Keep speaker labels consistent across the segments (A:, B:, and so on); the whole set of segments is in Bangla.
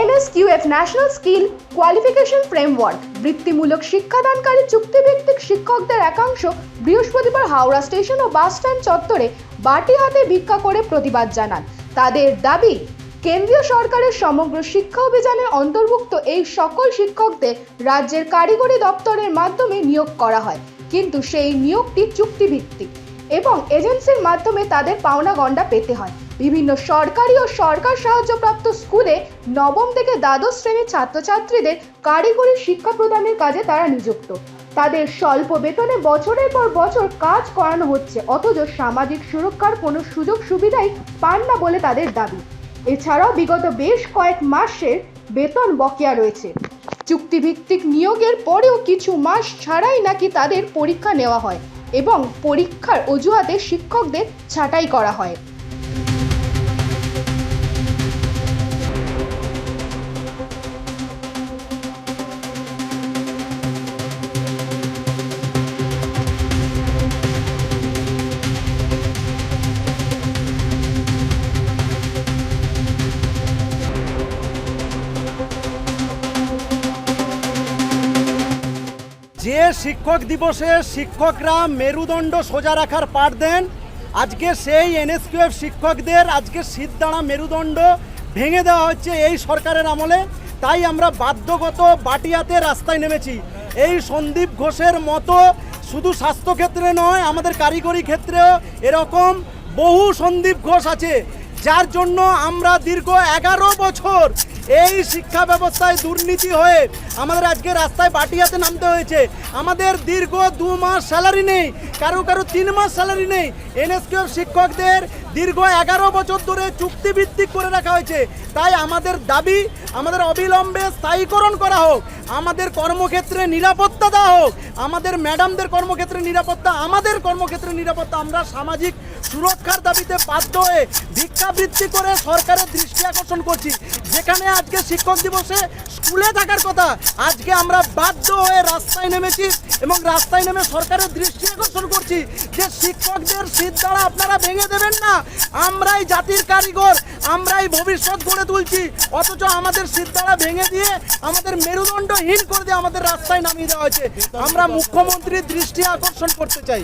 A: NSQF national skill qualification framework, বৃত্তিমূলক শিক্ষাদানকারী চুক্তিভিত্তিক শিক্ষকদের একাংশ বৃহস্পতিবার হাওড়া স্টেশন ও বাস স্ট্যান্ড চত্বরে বাটি হাতে ভিক্ষা করে প্রতিবাদ জানান। তাদের দাবি, কেন্দ্রীয় সরকারের সমগ্র শিক্ষা অভিযানের অন্তর্ভুক্ত এই সকল শিক্ষকদের রাজ্যের কারিগরি দপ্তরের মাধ্যমে নিয়োগ করা হয়, কিন্তু সেই নিয়োগটি চুক্তিভিত্তিক এবং এজেন্সির মাধ্যমে তাদের পাওনা গণ্ডা পেতে হয়। বিভিন্ন সরকারি ও সরকার সাহায্যপ্রাপ্ত স্কুলে নবম থেকে দ্বাদশ শ্রেণির ছাত্রছাত্রীদের কারিগরি শিক্ষা প্রদানের কাজে তারা নিযুক্ত। তাদের স্বল্প বেতনে বছরের পর বছর কাজ করানো হচ্ছে, অথচ সামাজিক সুরক্ষার কোনো সুযোগ সুবিধাই পান না বলে তাদের দাবি। এছাড়াও বিগত বেশ কয়েক মাসের বেতন বকেয়া রয়েছে। চুক্তিভিত্তিক নিয়োগের পরেও কিছু মাস ছাড়াই নাকি তাদের পরীক্ষা নেওয়া হয় এবং পরীক্ষার অজুহাতে শিক্ষকদের ছাঁটাই করা হয়।
B: যে শিক্ষক দিবসে শিক্ষকরা মেরুদণ্ড সোজা রাখার পাঠ দেন, আজকে সেই এনএসকিউএফ শিক্ষকদের আজকে সিদ্ধারা মেরুদণ্ড ভেঙে দেওয়া হচ্ছে এই সরকারের আমলে। তাই আমরা বাধ্যগত বাটিয়াতে রাস্তায় নেমেছি। এই সন্দীপ ঘোষের মতো শুধু স্বাস্থ্যক্ষেত্রে নয়, আমাদের কারিগরি ক্ষেত্রেও এরকম বহু সন্দীপ ঘোষ আছে। যার জন্য আমরা দীর্ঘ এগারো বছর এই শিক্ষা ব্যবস্থায় দুর্নীতি হয়ে আমাদের আজকে রাস্তায় বাটিয়াতে নামতে হয়েছে। আমাদের দীর্ঘ দু মাস স্যালারি নেই, কারও কারও তিন মাস স্যালারি নেই। এনএসকিউ শিক্ষকদের দীর্ঘ এগারো বছর ধরে চুক্তিভিত্তিক করে রাখা হয়েছে। তাই আমাদের দাবি, আমাদের অবিলম্বে স্থায়ীকরণ করা হোক, আমাদের কর্মক্ষেত্রে নিরাপত্তা দেওয়া হোক, আমাদের ম্যাডামদের কর্মক্ষেত্রে নিরাপত্তা, আমাদের কর্মক্ষেত্রে নিরাপত্তা আমরা সামাজিক সুরক্ষার দাবিতে বাধ্য হয়ে ভিক্ষাবৃত্তি করে সরকারের দৃষ্টি আকর্ষণ করছি। যেখানে আজকে শিক্ষক দিবসে স্কুলে থাকার কথা আজকে আমরা বাধ্য হয়ে রাস্তায় নেমেছি এবং রাস্তায় নেমে সরকারের দৃষ্টি আকর্ষণ করছি যে শিক্ষকদের শীত দ্বারা আপনারা ভেঙে দেবেন না। আমরাই জাতির কারিগর আমরাই ভবিষ্যৎ গড়ে তুলছি। অথচ আমাদের শীত দ্বারা ভেঙে দিয়ে আমাদের মেরুদণ্ডহীন করে দিয়ে আমাদের রাস্তায় নামিয়ে দেওয়া হয়েছে। আমরা মুখ্যমন্ত্রীর দৃষ্টি আকর্ষণ করতে চাই।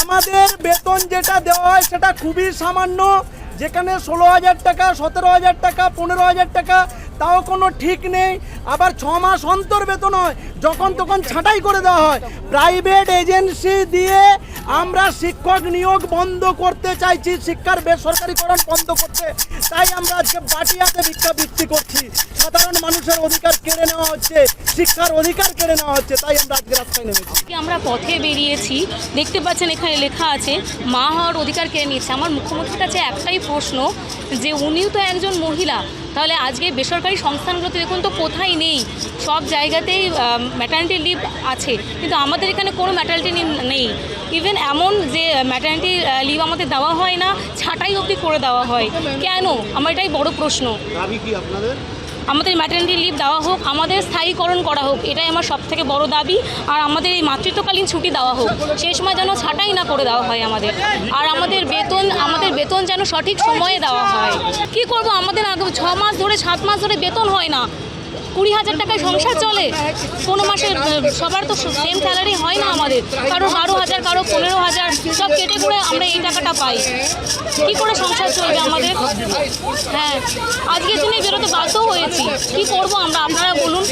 B: আমাদের বেতন যেটা দেওয়া হয় সেটা খুবই সামান্য। যেখানে ষোলো হাজার টাকা, সতেরো হাজার টাকা, পনেরো হাজার টাকা, তাও কোনো ঠিক নেই। আবার ছ মাস অন্তর বেতন হয়। যখন তখন ছাঁটাই করে দেওয়া হয়। প্রাইভেট এজেন্সি দিয়ে আমরা শিক্ষক নিয়োগ বন্ধ করতে চাইছি। শিক্ষার বেসরকারিকরণ বন্ধ করতে। তাই আমরা আজকে বাটিয়াতে ভিক্ষাবৃত্তি করছি। সাধারণ মানুষের অধিকার কেড়ে নেওয়া হচ্ছে। শিক্ষার অধিকার কেড়ে নেওয়া হচ্ছে। তাই আমরা আজকে রাস্তায় নেমেছি।
C: আমরা পথে বেরিয়েছি। দেখতে পাচ্ছেন এখানে লেখা আছে, মা হওয়ার অধিকার কেড়ে নিয়েছে। আমার মুখ্যমন্ত্রীর কাছে একটাই প্রশ্ন যে, উনিও তো একজন মহিলা। তাহলে আজকে বেসরকারি সংস্থানগুলোতে দেখুন তো কোথায় নেই। সব জায়গাতেই ম্যাটার্নিটি লিভ আছে। কিন্তু আমাদের এখানে কোনো ম্যাটার্নিটি লিভ নেই। ইভেন এমন যে ম্যাটার্নিটি লিভ আমাদের দেওয়া হয় না ছাঁটাই অবধি করে দেওয়া হয়। কেন? আমার এটাই বড় প্রশ্ন। আমাদের ম্যাটার্নিটি লিভ দেওয়া হোক আমাদের স্থায়ীকরণ করা হোক এটাই আমার সব থেকে বড় দাবি। আর আমাদের এই মাতৃত্বকালীন ছুটি দেওয়া হোক সেই সময় যেন ছাঁটাই না করে দেওয়া হয় আমাদের। আর আমাদের বেতন আমাদের বেতন যেন সঠিক সময়ে দেওয়া হয়। কি করব? আমাদের আগে ছ মাস ধরে সাত মাস ধরে বেতন হয় না। কুড়ি হাজার টাকায় সংসার চলে। কোনো মাসে সবার তো সেম স্যালারি হয় না আমাদের। কারও বারো হাজার কারও পনেরো হাজার, সব কেটে করে আমরা এই টাকাটা পাই। কি করে সংসার চলবে আমাদের? হ্যাঁ। আজকের দিনে বেরোতে বাধ্য হয়েছি। কি করব আমরা? আপনারা বলুন।